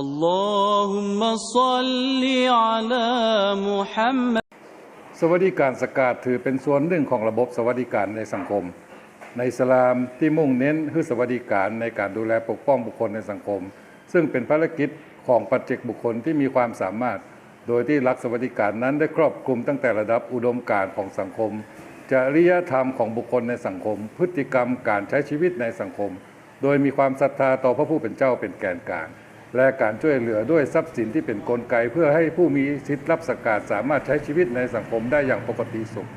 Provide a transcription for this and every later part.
اللهم صل على محمد สวัสดิการสกาดถือเป็นส่วนหนึ่งของระบบสวัสดิการในสังคม ในอิสลามที่มุ่งเน้นคือสวัสดิการในการดูแลปกป้องบุคคลในสังคม ซึ่งเป็นภารกิจของปัจเจกบุคคลที่มีความสามารถ โดยที่หลักสวัสดิการนั้นได้ครอบคลุมตั้งแต่ระดับอุดมการณ์ของสังคม จริยธรรมของบุคคลในสังคม พฤติกรรมการใช้ชีวิตในสังคม โดยมีความศรัทธาต่อพระผู้เป็นเจ้าเป็นแกนกลาง และการช่วยเหลือด้วยทรัพย์สินที่เป็นนกลไก เพื่อให้ผู้มีสิทธิรับสกาดสามารถใช้ชีวิตในสังคมได้อย่างปกติสุข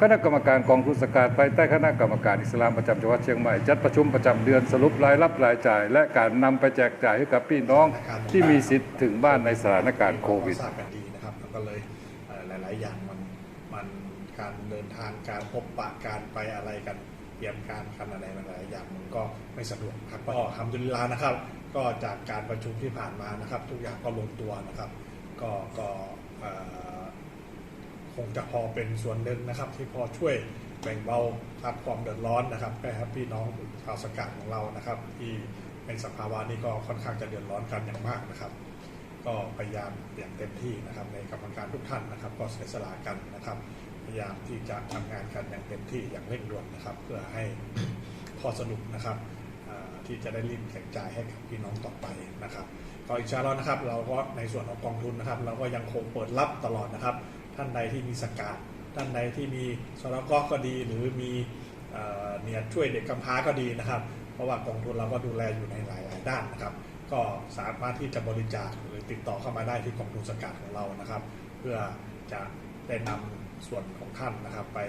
คณะกรรมการกองทุนสกาดภายใต้คณะกรรมการอิสลามประจำจังหวัดเชียงใหม่ จัดประชุมประจำเดือนสรุปรายรับรายจ่าย และการนำไปแจกจ่ายให้กับพี่น้องที่มีสิทธิ์ถึงบ้านในสถานการณ์โควิดทราบกันดีนะครับแล้วก็เลยหลาย ๆ อย่างมันมันการเดินทางการพบปะการไปอะไรกัน เตรียมการกันอะไรมันหลายอย่างมันก็ไม่สะดวกครับก็ทำดุลลานะครับ ก็จากการประชุมที่ผ่านมานะครับ ทุกอย่างก็ลงตัวนะครับ ก็ก็คงจะพอเป็นส่วนหนึ่งนะครับ ที่พอช่วยแบ่งเบาครับความเดือดร้อนนะครับให้ครับพี่น้องชาวสกัดของเรานะครับ ที่ในสภาวะนี้ก็ค่อนข้างจะเดือดร้อนกันอย่างมากนะครับ ก็พยายามอย่างเต็มที่นะครับ ในกรรมการทุกท่านนะครับ ก็เสียสละกันนะครับ พยายามที่จะทำงานกันอย่างเต็มที่อย่างเร่งด่วนนะครับ เพื่อให้ข้อสรุปนะครับที่จะได้รีบแจกจ่ายให้กับพี่น้องต่อไปนะครับก็อีกชาแล้วนะครับเราก็ในส่วนของกองทุนนะครับ เราก็ยังคงเปิดรับตลอดนะครับ ท่านใดที่มีสกาดท่านใดที่มีสรกก็ดี หรือมีเนี่ยช่วยเด็กกำพร้าก็ดีนะครับ เพราะว่ากองทุนเราก็ดูแลอยู่ในหลาย ๆ ด้านนะครับ ก็สามารถที่จะบริจาคหรือติดต่อเข้ามาได้ที่กองทุนสกัดของเรานะครับ เพื่อจะได้นำ ส่วนของท่านนะครับ ไป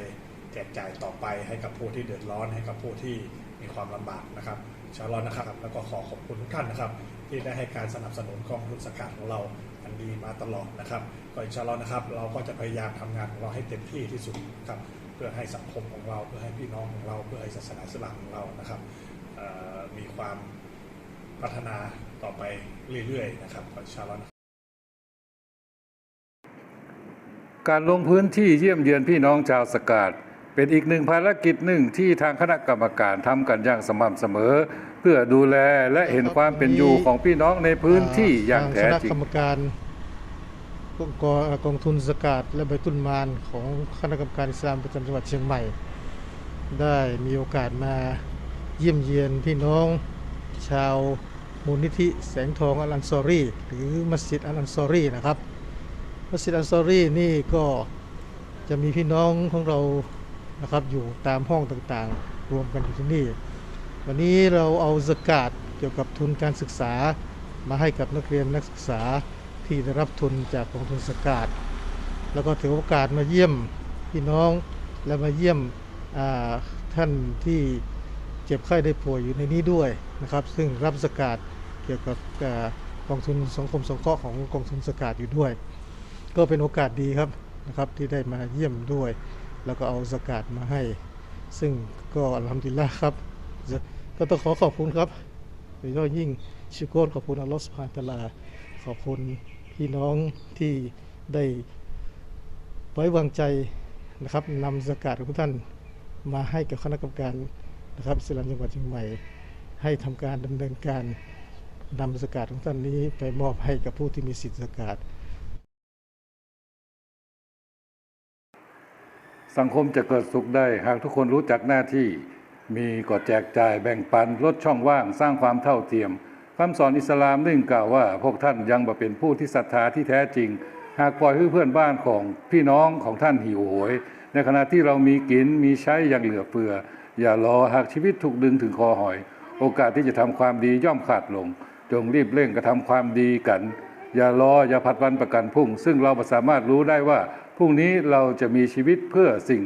แจกจ่ายต่อไปให้กับผู้ที่เดือดร้อนให้กับผู้ที่มีความลำบากนะครับชาลอนนะครับ แล้วก็ขอขอบคุณทุกท่านนะครับ ที่ได้ให้การสนับสนุนกองทุนสกัดของเราอันดีมาตลอดนะครับก็อินชาอัลอฮ์นะครับ เราก็จะพยายามทำงานของเราให้เต็มที่ที่สุดครับเพื่อให้สังคมของเรา เพื่อให้พี่น้องของเรา เพื่อให้ศาสนาอิสลามของเรานะครับมีความพัฒนาต่อไปเรื่อยๆนะครับก็อินชาอัลอฮ์ การลงพื้นที่เยี่ยมเยือนพี่น้องชาวสกาดเป็นอีกหนึ่งภารกิจหนึ่งที่ทางคณะกรรมการทำกันอย่างสม่ำเสมอ เพื่อดูแลและเห็นความเป็นอยู่ของพี่น้องในพื้นที่อย่างแท้ทางคณะกรรมการกองกองกองทุนสกาดและใบตุนมานของคณะกรรมการอิสลามประจำจังหวัดเชียงใหม่ ได้มีโอกาสมาเยี่ยมเยียนพี่น้องชาวมูลนิธิแสงทองอัลันซอรี่ หรือมัสยิดอัลันซอรี่นะครับ มัสยิดอัลอันซอรี่นี่ก็จะมีพี่น้องของเรานะครับอยู่ตามห้องต่างๆ รวมกันอยู่ที่นี่ วันนี้เราเอาสกาดเกี่ยวกับทุนการศึกษามาให้กับนักเรียนนักศึกษาที่ได้รับทุนจากกองทุนสกาดแล้วก็ถือโอกาสมาเยี่ยมพี่น้องและมาเยี่ยมท่านที่เจ็บไข้ได้ป่วยอยู่ในนี้ด้วยนะครับ ซึ่งรับสกาดเกี่ยวกับกองทุนสังคมสงเคราะห์ของกองทุนสกาดอยู่ด้วย ก็เป็นโอกาสดีครับนะครับที่ได้มาเยี่ยมด้วย แล้วก็เอาสกาดมาให้ ซึ่งก็อัลฮัมดุลิลละครับ ก็ต้องขอขอบคุณครับโดยเฉพาะยิ่งชิโกนขอบคุณอัลลอฮฺสุบฮานตะอาลา ขอบคุณพี่น้องที่ได้ไว้วางใจนะครับนำสกาดของท่านมาให้กับคณะกรรมการนะครับอิลามจังหวัดเชียงใหม่ ให้ทำการดำเนินการนำสกาดของท่านนี้ไปมอบให้กับผู้ที่มีสิทธิสกาด สังคมจะเกิดสุขได้ หากทุกคนรู้จักหน้าที่ มีก็แจกจ่ายแบ่งปันลดช่องว่างสร้างความเท่าเทียมคำสอนอิสลามนึ่งกล่าวว่า พวกท่านยังบ่เป็นผู้ที่ศรัทธาที่แท้จริง หากปล่อยให้เพื่อนบ้านของพี่น้องของท่านหิวโหย ในขณะที่เรามีกินมีใช้อย่างเหลือเฟือ อย่ารอหากชีวิตถูกดึงถึงคอหอย โอกาสที่จะทำความดีย่อมขาดลง จงรีบเร่งกระทำความดีกัน อย่ารออย่าผัดวันประกันพรุ่ง ซึ่งเราสามารถรู้ได้ว่า พรุ่งนี้เราจะมีชีวิตเพื่อสิ่ง